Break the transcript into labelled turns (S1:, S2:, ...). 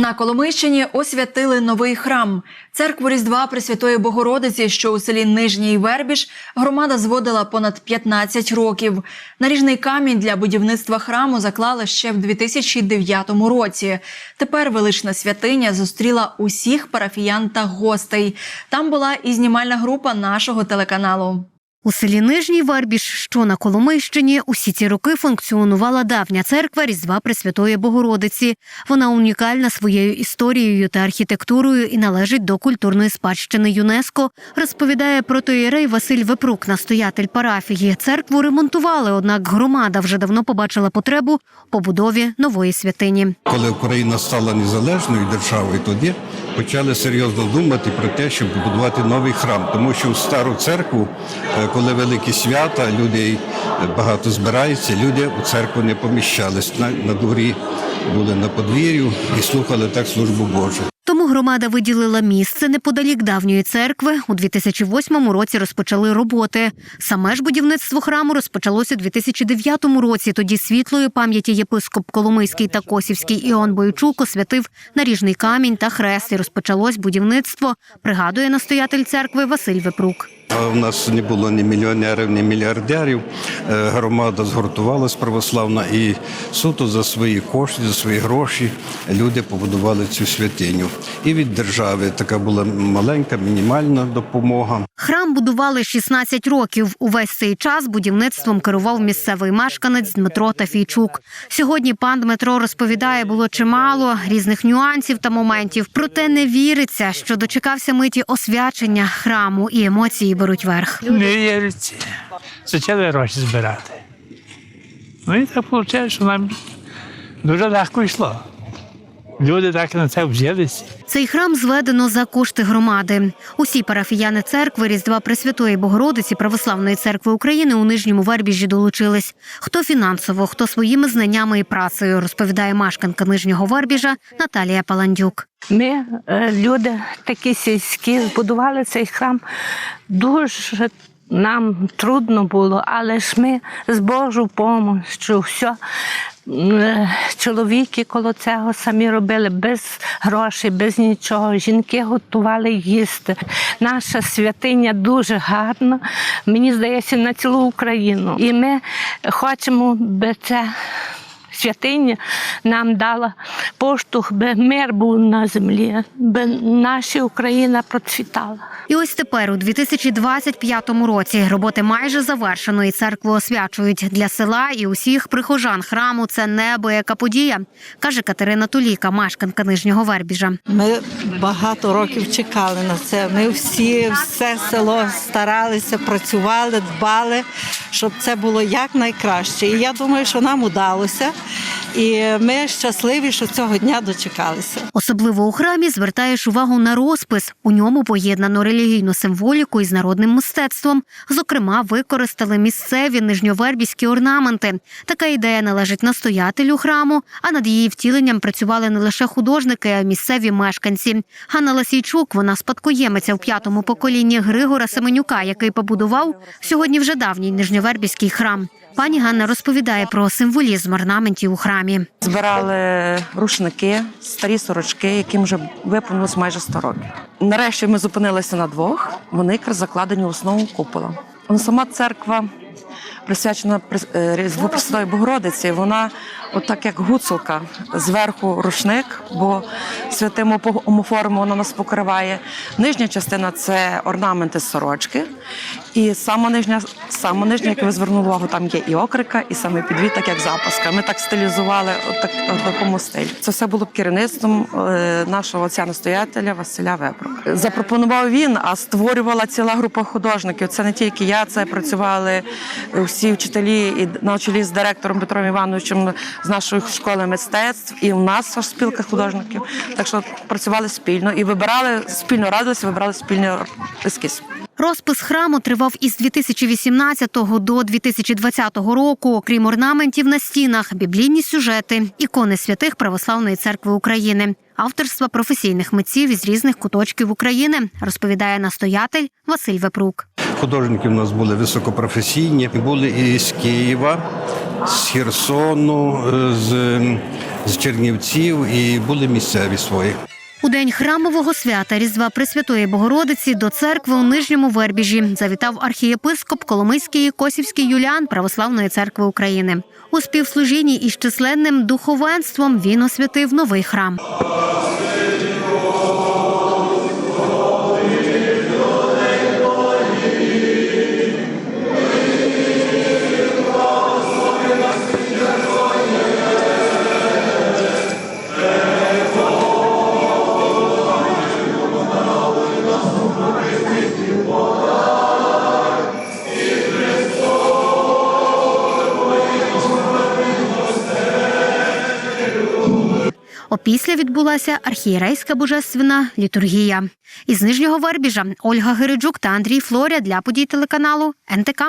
S1: На Коломийщині освятили новий храм. Церкву Різдва Пресвятої Богородиці, що у селі Нижній Вербіж, громада зводила понад 15 років. Наріжний камінь для будівництва храму заклали ще в 2009 році. Тепер велична святиня зустріла усіх парафіян та гостей. Там була і знімальна група нашого телеканалу.
S2: У селі Нижній Вербіж, що на Коломийщині, усі ці роки функціонувала давня церква Різдва Пресвятої Богородиці. Вона унікальна своєю історією та архітектурою і належить до культурної спадщини ЮНЕСКо. Розповідає протоїрей Василь Вепрук, настоятель парафії. Церкву ремонтували, однак громада вже давно побачила потребу побудові нової святині.
S3: Коли Україна стала незалежною державою, тоді почали серйозно думати про те, щоб побудувати новий храм, тому що в стару церкву, е, коли великі свята, людей багато збирається, люди у церкву не поміщались. На, на дворі були на подвір'ю і слухали так службу Божу.
S2: Громада виділила місце неподалік давньої церкви. У 2008 році розпочали роботи. Саме ж будівництво храму розпочалося у 2009 році. Тоді світлої пам'яті єпископ Коломийський та Косівський Іоанн Бойчук освятив наріжний камінь та хрест. І розпочалось будівництво. Пригадує настоятель церкви Василь Вепрук.
S3: А в нас не було ні мільйонерів, ні мільярдерів. Е, Громада згуртувалась православна і суто за свої кошти, за свої гроші люди побудували цю святиню. І від держави така була маленька, мінімальна допомога.
S2: Храм будували 16 років. Увесь цей час будівництвом керував місцевий мешканець Дмитро Тафійчук. Сьогодні пан Дмитро розповідає, було чимало різних нюансів та моментів. Проте не віриться, що дочекався миті освячення храму і емоції беруть верх.
S4: Не віриться. Почали гроші збирати. Ну і так вийшло, що нам дуже легко йшло. Люди так на це взялися.
S2: Цей храм зведено за кошти громади. Усі парафіяни церкви Різдва Пресвятої Богородиці Православної церкви України у нижньому вербіжі долучились. Хто фінансово, хто своїми знаннями і працею, розповідає мешканка нижнього вербіжа Наталія Паландюк.
S5: Ми, е, люди такі сільські, збудували цей храм. Дуже нам трудно було, але ж ми з Божою допомогою все. Чоловіки коло цього самі робили без грошей, без нічого. Жінки готували їсти. Наша святиня дуже гарна, мені здається, на цілу Україну. І ми хочемо, би це святиня нам дала поштовх, би мир був на землі, би наша Україна процвітала.
S2: І ось тепер, у 2025 році, роботи майже завершено, і церкву освячують для села і усіх прихожан храму. Це неабияка подія, каже Катерина Туліка, мешканка нижнього вербіжа.
S6: Ми багато років чекали на це. Ми всі, все село старалися, працювали, дбали, щоб це було якнайкраще. І я думаю, що нам удалося. І ми щасливі, що цього дня дочекалися.
S2: Особливо у храмі звертаєш увагу на розпис. У ньому поєднано релігійну символіку із народним мистецтвом. Зокрема, використали місцеві нижньовербіські орнаменти. Така ідея належить настоятелю храму, а над її втіленням працювали не лише художники, а й місцеві мешканці. Ганна Ласійчук, вона спадкоємиця в п'ятому поколінні Григора Семенюка, який побудував сьогодні вже давній нижньовербіський храм. Пані Ганна розповідає про символізм орнаментів у храмі.
S7: Збирали рушники, старі сорочки, яким вже виповнилось майже 100 років. Нарешті ми зупинилися на двох. Вони закладені в основу купола. Ну, Сама церква, присвячена е, Різдву Пресвятої Богородиці, вона, отак як гуцулка, зверху рушник, бо святим омоформу вона нас покриває. Нижня частина це орнаменти сорочки. І сама нижня, сама нижня, як ви звернули увагу, там є і окрика, і саме підвід, так як запаска. Ми так стилізували от так, от такому стилі. Це все було керівництвом е, нашого отця настоятеля Василя Вепро. Запропонував він, а створювала ціла група художників. Це не тільки я, це працювали всі вчителі і на чолі з директором Петром Івановичем з нашої школи мистецтв. І у нас аж спілка художників. Так що працювали спільно і вибирали спільно радилися, вибирали спільний ескіз.
S2: Розпис храму тривав із 2018 до 2020 року. Окрім орнаментів на стінах, біблійні сюжети, ікони святих Православної церкви України, авторства професійних митців із різних куточків України, розповідає настоятель Василь Вепрук.
S3: Художники у нас були високопрофесійні, були і з Києва, з Херсону, е, з, з Чернівців, і були місцеві свої.
S2: У день храмового свята Різдва Пресвятої Богородиці до церкви у Нижньому Вербіжі завітав архієпископ Коломийський Косівський Юліан Православної церкви України. У співслужінні із численним духовенством він освятив новий храм. Опісля відбулася архієрейська божественна літургія. Із Нижнього Вербіжа Ольга Гириджук та Андрій Флоря для подій телеканалу НТК.